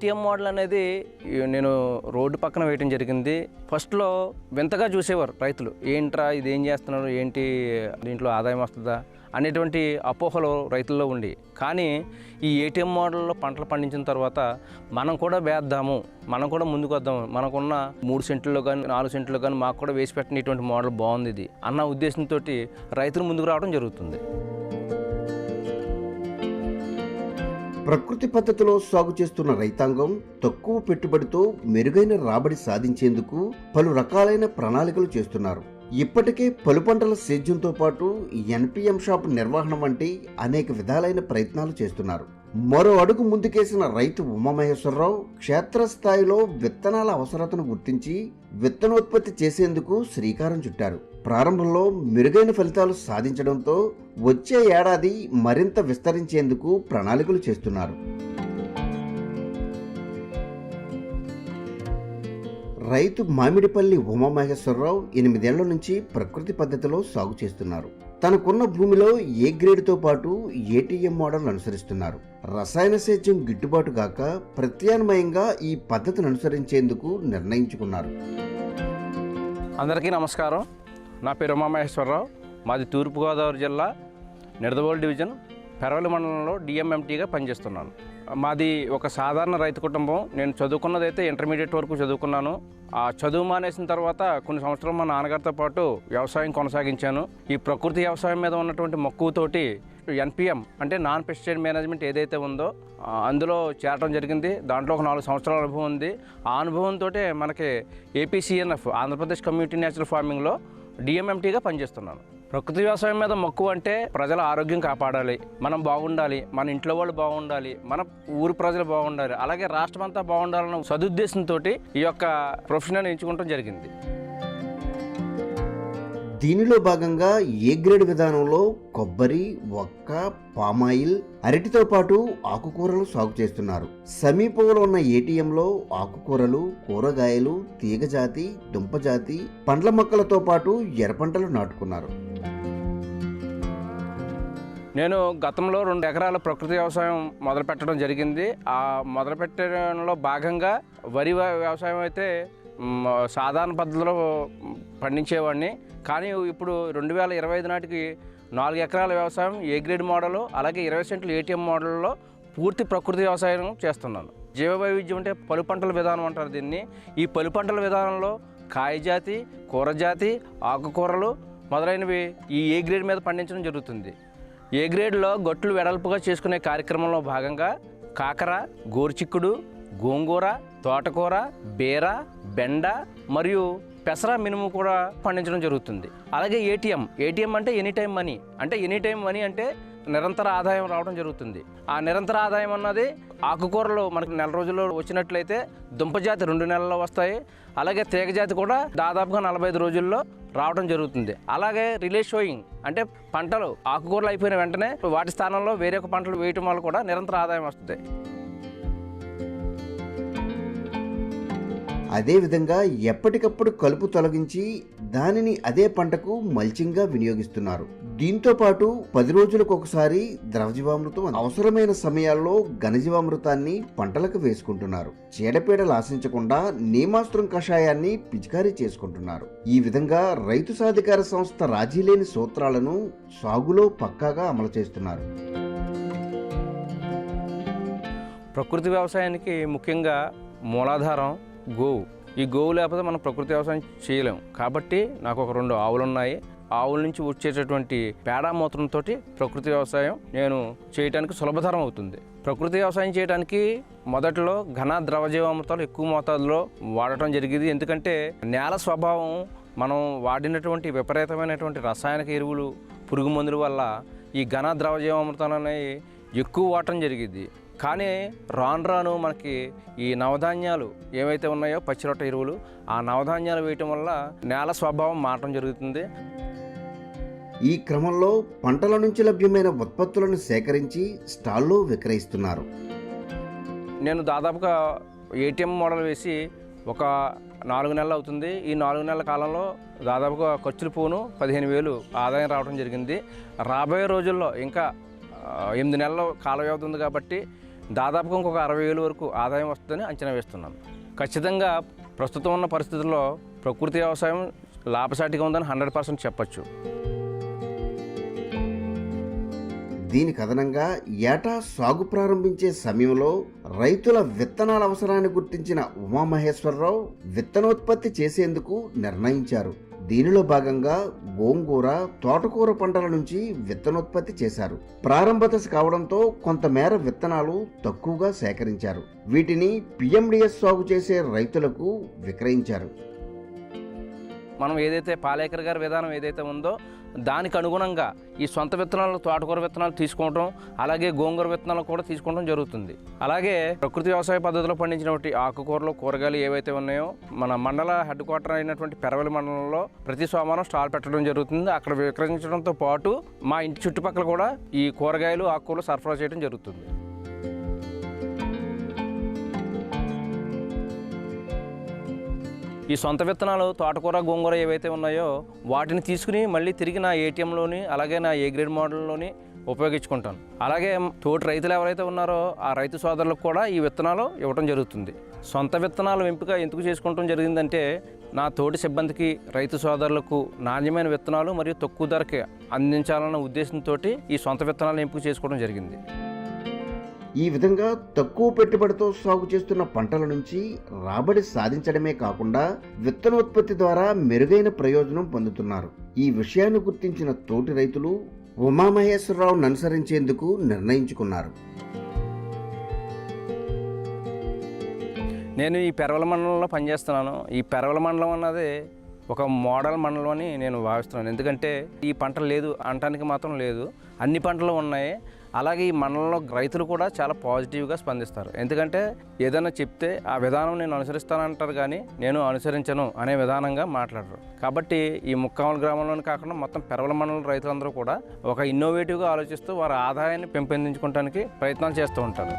ATM model అనేది నేను road పక్కన వేయటం జరిగింది. ఫస్ట్లో వింతగా చూసేవారు రైతులు. ఏంట్రా ఇది ఏం చేస్తున్నారు? ఏంటి దీంట్లో ఆదాయం వస్తుందా? అనేటువంటి అపోహలు రైతుల్లో ఉండి. కానీ ఈ ఏటీఎం మోడల్లో పంటలు పండించిన తర్వాత మనం కూడా వేద్దాము మనం కూడా ముందుకు వద్దాము మనకున్న మూడు సెంట్లో కానీ నాలుగు సెంట్లో కానీ మాకు కూడా వేసి పెట్టిన ఇటువంటి మోడల్ బాగుంది ఇది అన్న ఉద్దేశంతో రైతులు ముందుకు రావడం జరుగుతుంది. ప్రకృతి పద్ధతిలో సాగు చేస్తున్న రైతాంగం తక్కువ పెట్టుబడితో మెరుగైన రాబడి సాధించేందుకు పలు రకాలైన ప్రణాళికలు చేస్తున్నారు. ఇప్పటికే పలు పంటల సేద్యంతో పాటు ఎన్పిఎం షాప్ నిర్వహణ వంటి అనేక విధాలైన ప్రయత్నాలు చేస్తున్నారు. మరో అడుగు ముందుకేసిన రైతు ఉమామహేశ్వరరావు క్షేత్రస్థాయిలో విత్తనాల అవసరతను గుర్తించి విత్తనోత్పత్తి చేసేందుకు శ్రీకారం చుట్టారు. ప్రారంభంలో మెరుగైన ఫలితాలు సాధించడంతో వచ్చే ఏడాది మరింత విస్తరించేందుకు ప్రణాళికలు చేస్తున్నారు. రైతు మామిడిపల్లి ఉమామహేశ్వరరావు ఎనిమిదేళ్ళ నుంచి ప్రకృతి పద్ధతిలో సాగు చేస్తున్నారు. తనకున్న భూమిలో ఏ గ్రేడ్తో పాటు ఏటీఎం మోడల్ అనుసరిస్తున్నారు. రసాయన సేద్యం గిట్టుబాటు కాక ప్రత్యామ్నాయంగా ఈ పద్ధతిని అనుసరించేందుకు నిర్ణయించుకున్నారు. అందరికీ నమస్కారం. నా పేరు ఉమామహేశ్వరరావు. మాది తూర్పుగోదావరి జిల్లా నిడదవోలు డివిజన్ పెరవలి మండలంలో డిఎంఎంటీగా పనిచేస్తున్నాను. మాది ఒక సాధారణ రైతు కుటుంబం. నేను చదువుకున్నదైతే ఇంటర్మీడియట్ వరకు చదువుకున్నాను. ఆ చదువు మానేసిన తర్వాత కొన్ని సంవత్సరాలు మా నాన్నగారితో పాటు వ్యవసాయం కొనసాగించాను. ఈ ప్రకృతి వ్యవసాయం మీద ఉన్నటువంటి మక్కువతోటి ఎన్పిఎం అంటే నాన్ పెస్టిసైడ్ మేనేజ్మెంట్ ఏదైతే ఉందో అందులో చేరడం జరిగింది. దాంట్లో ఒక నాలుగు సంవత్సరాల అనుభవం ఉంది. ఆ అనుభవంతో మనకి ఏపీసీఎన్ఎఫ్ ఆంధ్రప్రదేశ్ కమ్యూనిటీ నేచురల్ ఫార్మింగ్లో డిఎంఎంటీగా పనిచేస్తున్నాను. ప్రకృతి వ్యవసాయం మీద మక్కువ అంటే ప్రజల ఆరోగ్యం కాపాడాలి మనం బాగుండాలి మన ఇంట్లో వాళ్ళు బాగుండాలి మన ఊరు ప్రజలు బాగుండాలి అలాగే రాష్ట్రం అంతా బాగుండాలన్న సదుద్దేశంతో ఈ యొక్క ప్రొఫెషన్ ఎంచుకోవడం జరిగింది. దీనిలో భాగంగా ఏ గ్రేడ్ విధానంలో కొబ్బరి ఒక్క పామాయిల్ అరటితో పాటు ఆకుకూరలు సాగు చేస్తున్నారు. సమీపంలో ఉన్న ఏటీఎంలో ఆకుకూరలు కూరగాయలు తీగజాతి దుంపజాతి పండ్ల మొక్కలతో పాటు ఎర్రపంటలు నాటుకున్నారు. నేను గతంలో రెండు ఎకరాల ప్రకృతి వ్యవసాయం మొదలుపెట్టడం జరిగింది. ఆ మొదలుపెట్టడంలో భాగంగా వరి వ్యవసాయం అయితే సాధారణ పద్ధతిలో పండించేవాడిని. కానీ ఇప్పుడు రెండు వేల ఇరవై ఐదు నాటికి నాలుగు ఎకరాల వ్యవసాయం ఏ గ్రేడ్ మోడల్ అలాగే ఇరవై సెంట్లు ఏటీఎం మోడల్లో పూర్తి ప్రకృతి వ్యవసాయం చేస్తున్నాను. జీవ వైవిధ్యం అంటే పలు పంటల విధానం అంటారు దీన్ని. ఈ పలు పంటల విధానంలో కాయజాతి కూరజాతి ఆకుకూరలు మొదలైనవి ఈ ఏ గ్రేడ్ మీద పండించడం జరుగుతుంది. ఏ గ్రేడ్లో గొట్లు వెడల్పుగా చేసుకునే కార్యక్రమంలో భాగంగా కాకర గోరుచిక్కుడు గోంగూర తోటకూర బీర బెండ మరియు పెసర మినుము కూడా పండించడం జరుగుతుంది. అలాగే ఏటీఎం. ఏటీఎం అంటే ఎనీ టైం మనీ. అంటే ఎనీ టైం మనీ అంటే నిరంతర ఆదాయం రావడం జరుగుతుంది. ఆ నిరంతర ఆదాయం అన్నది ఆకుకూరలు మనకు నెల రోజుల్లో వచ్చినట్లయితే దుంపజాతి రెండు నెలల్లో వస్తాయి. అలాగే తీగజాతి కూడా దాదాపుగా నలభై ఐదు రోజుల్లో రావడం జరుగుతుంది. అలాగే రిలే షోయింగ్ అంటే పంటలు ఆకుకూరలు అయిపోయిన వెంటనే వాటి స్థానంలో వేరే ఒక పంటలు వేయటం వల్ల కూడా నిరంతర ఆదాయం వస్తుంది. అదేవిధంగా ఎప్పటికప్పుడు కలుపు తొలగించి దానిని అదే పంటకు మల్చింగ్గా వినియోగిస్తున్నారు. దీంతో పాటు పది రోజులకు ఒకసారి ద్రవజీవామృతం అవసరమైన సమయాల్లో ఘనజీవామృతాన్ని పంటలకు వేసుకుంటున్నారు. చీడపీడలు ఆశించకుండా నీమాస్త్రం కషాయాన్ని పిచికారీ చేసుకుంటున్నారు. ఈ విధంగా రైతు సాధికార సంస్థ రాజీలేని సూత్రాలను సాగులో పక్కాగా అమలు చేస్తున్నారు. ప్రకృతి వ్యవసాయానికి ముఖ్యంగా మూలాధారం గోవు. ఈ గోవు లేకపోతే మనం ప్రకృతి వ్యవసాయం చేయలేము. కాబట్టి నాకు ఒక రెండు ఆవులు ఉన్నాయి. ఆవుల నుంచి వచ్చేటటువంటి పేడ మూత్రంతో ప్రకృతి వ్యవసాయం నేను చేయడానికి సులభతరం అవుతుంది. ప్రకృతి వ్యవసాయం చేయడానికి మొదట్లో ఘన ద్రవజీవామృతాలు ఎక్కువ మోతాదులో వాడటం జరిగింది. ఎందుకంటే నేల స్వభావం మనం వాడినటువంటి విపరీతమైనటువంటి రసాయనిక ఎరువులు పురుగు మందుల వల్ల ఈ ఘన ద్రవజీవామృతాలు అనేవి ఎక్కువ వాడటం జరిగింది. కానీ రాను రాను మనకి ఈ నవధాన్యాలు ఏవైతే ఉన్నాయో పచ్చిరొట్ట ఎరువులు ఆ నవధాన్యాలు వేయటం వల్ల నేల స్వభావం మారటం జరుగుతుంది. ఈ క్రమంలో పంటల నుంచి లభ్యమైన ఉత్పత్తులను సేకరించి స్టాల్లో విక్రయిస్తున్నారు. నేను దాదాపుగా ఏటీఎం మోడల్ వేసి ఒక నాలుగు నెలలు అవుతుంది. ఈ నాలుగు నెలల కాలంలో దాదాపుగా ఖర్చులు పోను పదిహేను వేలు ఆదాయం రావడం జరిగింది. రాబోయే రోజుల్లో ఇంకా ఎనిమిది నెలల కాల వ్యవధి ఉంది కాబట్టి దాదాపుగా ఇంకొక అరవై వేలు వరకు ఆదాయం వస్తుందని అంచనా వేస్తున్నాం. ఖచ్చితంగా ప్రస్తుతం ఉన్న పరిస్థితుల్లో ప్రకృతి వ్యవసాయం లాభసాటిగా ఉందని హండ్రెడ్ పర్సెంట్ చెప్పచ్చు. దీనికి అదనంగా ఏటా సాగు ప్రారంభించే సమయంలో రైతుల విత్తనాల అవసరాన్ని గుర్తించిన ఉమామహేశ్వరరావు విత్తనోత్పత్తి చేసేందుకు నిర్ణయించారు. దీనిలో భాగంగా గోంగూర తోటకూర పంటల నుంచి విత్తనోత్పత్తి చేశారు. ప్రారంభ దశ కావడంతో కొంతమేర విత్తనాలు తక్కువగా సేకరించారు. వీటిని పిఎండిఎస్ సాగు చేసే రైతులకు విక్రయించారు. మనం ఏదైతే పాలేకర్ గారి విధానం ఏదైతే ఉందో దానికి అనుగుణంగా ఈ సొంత విత్తనాలు తోటకూర విత్తనాలు తీసుకోవడం అలాగే గోంగూర విత్తనాలు కూడా తీసుకోవడం జరుగుతుంది. అలాగే ప్రకృతి వ్యవసాయ పద్ధతిలో పండించినటువంటి ఆకుకూరలు కూరగాయలు ఏవైతే ఉన్నాయో మన మండల హెడ్ క్వార్టర్ అయినటువంటి పెరవలి మండలంలో ప్రతి సోమవారం స్టాల్ పెట్టడం జరుగుతుంది. అక్కడ విక్రయించడంతో పాటు మా ఇంటి చుట్టుపక్కల కూడా ఈ కూరగాయలు ఆకుకూరలు సరఫరా చేయడం జరుగుతుంది. ఈ సొంత విత్తనాలు తోటకూర గోంగూర ఏవైతే ఉన్నాయో వాటిని తీసుకుని మళ్ళీ తిరిగి నా ఏటీఎంలోని అలాగే నా ఏ గ్రేడ్ మోడల్లోని ఉపయోగించుకుంటాను. అలాగే తోటి రైతులు ఎవరైతే ఉన్నారో ఆ రైతు సోదరులకు కూడా ఈ విత్తనాలు ఇవ్వడం జరుగుతుంది. సొంత విత్తనాలు ఎంపిక ఎందుకు చేసుకోవటం జరిగిందంటే నా తోటి సిబ్బందికి రైతు సోదరులకు నాణ్యమైన విత్తనాలు మరియు తక్కువ ధరకి అందించాలన్న ఉద్దేశంతో ఈ సొంత విత్తనాలను ఎంపిక చేసుకోవడం జరిగింది. ఈ విధంగా తక్కువ పెట్టుబడితో సాగు చేస్తున్న పంటల నుంచి రాబడి సాధించడమే కాకుండా విత్తనోత్పత్తి ద్వారా మెరుగైన ప్రయోజనం పొందుతున్నారు. ఈ విషయాన్ని గుర్తించిన తోటి రైతులు ఉమామహేశ్వరరావును అనుసరించేందుకు నిర్ణయించుకున్నారు. నేను ఈ పెరవల మండలంలో పనిచేస్తున్నాను. ఈ పెరవల మండలం అన్నది ఒక మోడల్ మండలం అని నేను భావిస్తున్నాను. ఎందుకంటే ఈ పంట లేదు అనటానికి మాత్రం లేదు. అన్ని పంటలు ఉన్నాయి. అలాగే ఈ మండలంలో రైతులు కూడా చాలా పాజిటివ్గా స్పందిస్తారు. ఎందుకంటే ఏదైనా చెప్తే ఆ విధానం నేను అనుసరిస్తానంటారు కానీ నేను అనుసరించను అనే విధానంగా మాట్లాడరు. కాబట్టి ఈ ముక్కామల గ్రామంలోనే కాకుండా మొత్తం పెరవల మండలం రైతులందరూ కూడా ఒక ఇన్నోవేటివ్గా ఆలోచిస్తూ వారి ఆదాయాన్ని పెంపొందించుకోవడానికి ప్రయత్నాలు చేస్తూ ఉంటారు.